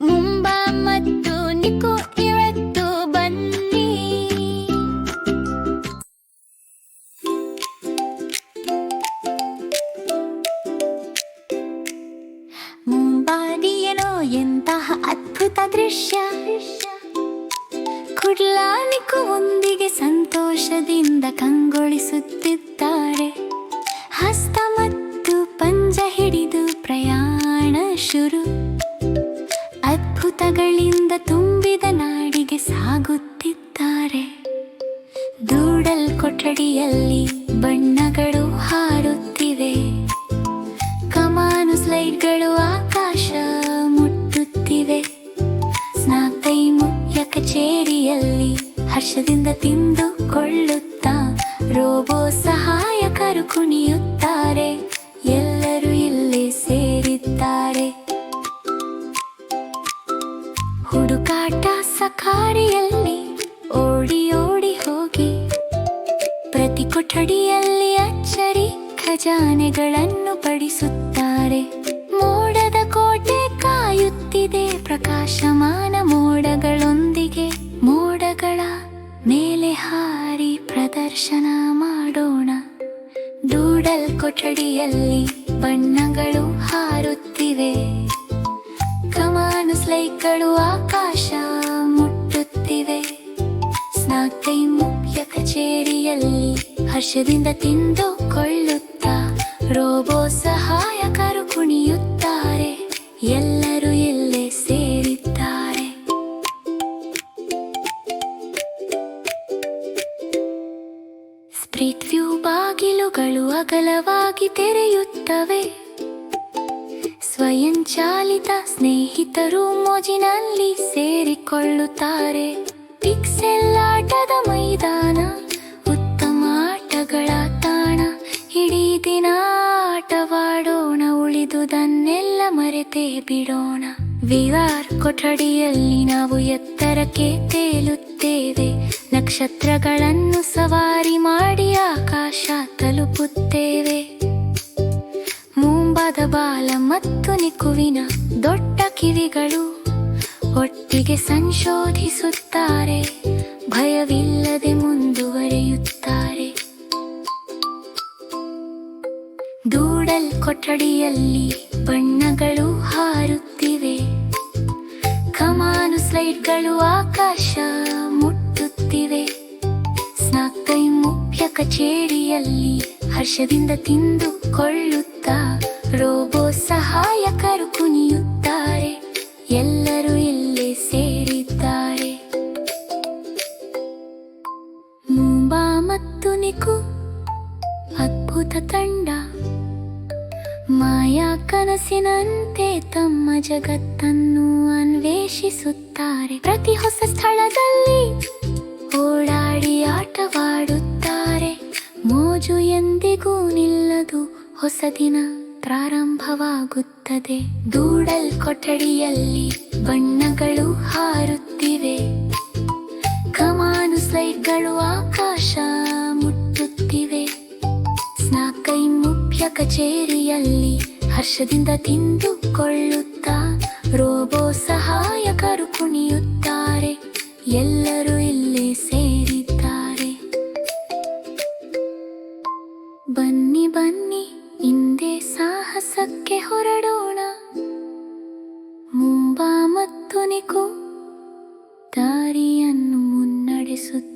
ಮುಂಬಾ ಮತ್ತು ನಿಕೋ ಇವತ್ತು ಬನ್ನಿ. ಮುಂಬಾದಿಯನೋ ಎಂತಹ ಅದ್ಭುತ ದೃಶ್ಯ. ಕುಡ್ಲಾನಿಕು ಒಂದಿಗೆ ಸಂತೋಷದಿಂದ ಕಂಗೊಳಿಸುತ್ತಿದ್ದಾರೆ. ಹಸ್ತ ಅದ್ಭುತಗಳಿಂದ ತುಂಬಿದ ನಾಡಿಗೆ ಸಾಗುತ್ತಿದ್ದಾರೆ. ದೂಡಲ್ ಕೊಠಡಿಯಲ್ಲಿ ಬಣ್ಣಗಳು ಹಾರುತ್ತಿವೆ. ಕಮಾನು ಸ್ಲೈಡ್ಗಳು ಆಕಾಶ ಮುಟ್ಟುತ್ತಿವೆ. ಸ್ನಾತೈ ಮುಖ್ಯ ಕಚೇರಿಯಲ್ಲಿ ಹರ್ಷದಿಂದ ತಿಂದುಕೊಳ್ಳುತ್ತಾ ರೋಬೋ ಸಹಾಯಕರು ಕೊಠಡಿಯಲ್ಲಿ ಅಚ್ಚರಿ ಖಜಾನೆಗಳನ್ನು ಪಡಿಸುತ್ತಾರೆ ಮೋಡದ ಕೋಟೆ ಕಾಯುತ್ತಿದೆ ಪ್ರಕಾಶಮಾನ ಮೋಡಗಳೊಂದಿಗೆ. ಮೋಡಗಳ ಮೇಲೆ ಹಾರಿ ಪ್ರದರ್ಶನ ಮಾಡೋಣ. ಡೂಡಲ್ ಕೊಠಡಿಯಲ್ಲಿ ಬಣ್ಣಗಳು ಹಾರುತ್ತಿವೆ. ಕಮಾನು ಸ್ಲೈಗಳು ಆಕಾಶ ಮುಟ್ಟುತ್ತಿವೆ. ಸ್ನಾಕೈ ಮುಖ್ಯ ಕಚೇರಿಯಲ್ಲಿ ಹರ್ಷದಿಂದ ತಿಂದುಕೊಳ್ಳುತ್ತಾ ರೋಬೋ ಸಹಾಯಕರು ಕುಣಿಯುತ್ತಾರೆ. ಎಲ್ಲರೂ ಎಲ್ಲೇ ಸೇರಿದ್ದಾರೆ? ಸ್ಪ್ರಿಟ್ ವ್ಯೂ ಬಾಗಿಲುಗಳು ಅಗಲವಾಗಿ ತೆರೆಯುತ್ತವೆ. ಸ್ವಯಂಚಾಲಿತ ಸ್ನೇಹಿತರು ಮೋಜಿನಲ್ಲಿ ಸೇರಿಕೊಳ್ಳುತ್ತಾರೆ. ಪಿಕ್ಸೆಲ್ ಆಟದ ಮೈದಾನ ಆಟಗಳ ತಾಣ, ಇಡೀ ದಿನ ಆಟವಾಡೋಣ ಉಳಿದುದನ್ನೆಲ್ಲ ಮರೆತೇ ಬಿಡೋಣ. ವಿವಾರ್ ಕೊಠಡಿಯಲ್ಲಿ ನಾವು ಎತ್ತರಕ್ಕೆ ತೇಲುತ್ತೇವೆ, ನಕ್ಷತ್ರಗಳನ್ನು ಸವಾರಿ ಮಾಡಿ ಆಕಾಶ ತಲುಪುತ್ತೇವೆ. ಮುಂಬಾದ ಬಾಲ ಮತ್ತು ನಿಕುವಿನ ದೊಡ್ಡ ಕಿವಿಗಳು ಒಟ್ಟಿಗೆ ಸಂಶೋಧಿಸುತ್ತಾರೆ, ಭಯವಿಲ್ಲದೆ ಬಣ್ಣಗಳು ಹಾರುತ್ತಿವೆ. ಕಮಾನು ಸ್ಲೈಡ್ಗಳು ಆಕಾಶ ಮುಟ್ಟುತ್ತಿವೆ. ಸ್ನಾಕೈ ಮುಖ್ಯ ಕಚೇರಿಯಲ್ಲಿ ಹರ್ಷದಿಂದ ತಿಂದುಕೊಳ್ಳುತ್ತಾ ರೋಬೋ ಸಹಾಯಕರು ಕುಣಿಯುತ್ತಾರೆ. ಎಲ್ಲರೂ ಇಲ್ಲೇ ಸೇರಿದ್ದಾರೆ. ಮುಂಬಾ ಮತ್ತು ನಿಕು ಅದ್ಭುತ ತಂಡ. ಮಾಯಾ ಕನಸಿನಂತೆ ತಮ್ಮ ಜಗತ್ತನ್ನು ಅನ್ವೇಷಿಸುತ್ತಾರೆ. ಪ್ರತಿ ಹೊಸ ಸ್ಥಳದಲ್ಲಿ ಓಡಾಡಿ ಆಟವಾಡುತ್ತಾರೆ. ಮೋಜು ಎಂದಿಗೂ ನಿಲ್ಲದು ಹೊಸ ದಿನ ಪ್ರಾರಂಭವಾಗುತ್ತದೆ. ದೂಡಲ್ ಕೊಠಡಿಯಲ್ಲಿ ಬಣ್ಣಗಳು ಹಾರುತ್ತಿವೆ. ಕಮಾನು ಸ್ಲೈಡ್ಗಳು ಆಕಾಶ ಮುಟ್ಟುತ್ತಿವೆ. ಸ್ನಾಕೈ ಸೌಭಾಗ್ಯ ಕಚೇರಿಯಲ್ಲಿ ಹರ್ಷದಿಂದ ತಿಂದುಕೊಳ್ಳುತ್ತಾ ರೋಬೋ ಸಹಾಯಕರು ಕುಣಿಯುತ್ತಾರೆ. ಎಲ್ಲರೂ ಇಲ್ಲಿ ಸೇರಿದ್ದಾರೆ. ಬನ್ನಿ ಬನ್ನಿ, ಹಿಂದೆ ಸಾಹಸಕ್ಕೆ ಹೊರಡೋಣ. ಮುಂಬಾ ಮತ್ತು ನಿಕು ದಾರಿಯನ್ನು ಮುನ್ನಡೆಸುತ್ತ